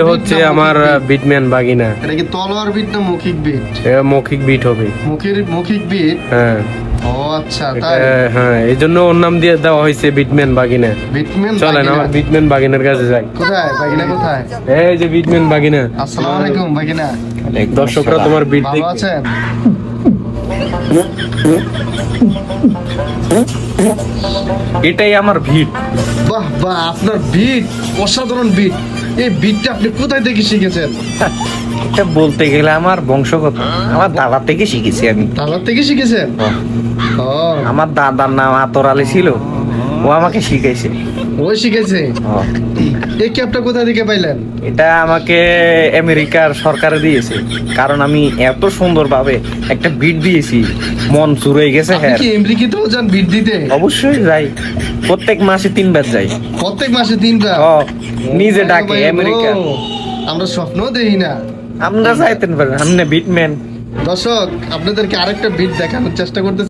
এ হচ্ছে আমার বিটম্যান বাগিনা। এটা কি তলোয়ার বিট না মৌখিক বিট মৌখিক বিট হবে। মুখের মৌখিক বিট হ্যাঁ। ও আচ্ছা তাই? হ্যাঁ এই জন্য ওর নাম দিয়ে দেওয়া হয়েছে বিটম্যান বাগিনা। বিটম্যান চলেন আমার বিটম্যান বাগিনার কাছে যাই। কোথায়? বাগিনা কোথায়? এই যে বিটম্যান বাগিনা। আসসালামু আলাইকুম বাগিনা। দর্শকরা তোমার বিট দেখবে আছেন? এটাই আমার ভিট বাহ বাহ আপনার বিট অসাধারণ বিট এই বিটটা আপনি কোথায় থেকে শিখেছেন? এটা বলতে গেলে আমার বংশগত। আমার দাদা থেকে শিখেছি আমি। দাদার থেকে শিখেছেন? আমার দাদার নাম আতর আলী ছিল। ও আমাকে শিখাইছে। ও শিখেছে এই ক্যাপটা কোথা থেকে পাইলেন? এটা আমাকে আমেরিকার সরকারে দিয়েছে। কারণ আমি এত সুন্দরভাবে একটা বিট দিয়েছি। মন চুর হয়ে গেছে হ্যাঁ। আমেরিকাতেও যান বিট দিতে? অবশ্যই যাই। প্রত্যেক মাসে তিনবার যাই। প্রত্যেক মাসে তিনবার? ও নিজে ডাকে আমেরিকা। আমরা স্বপ্ন দেখি না। আমরা যাইতেন পারেন আমনে বিটম্যান। দর্শক আপনাদেরকে আরেকটা বিট দেখানোর চেষ্টা করতে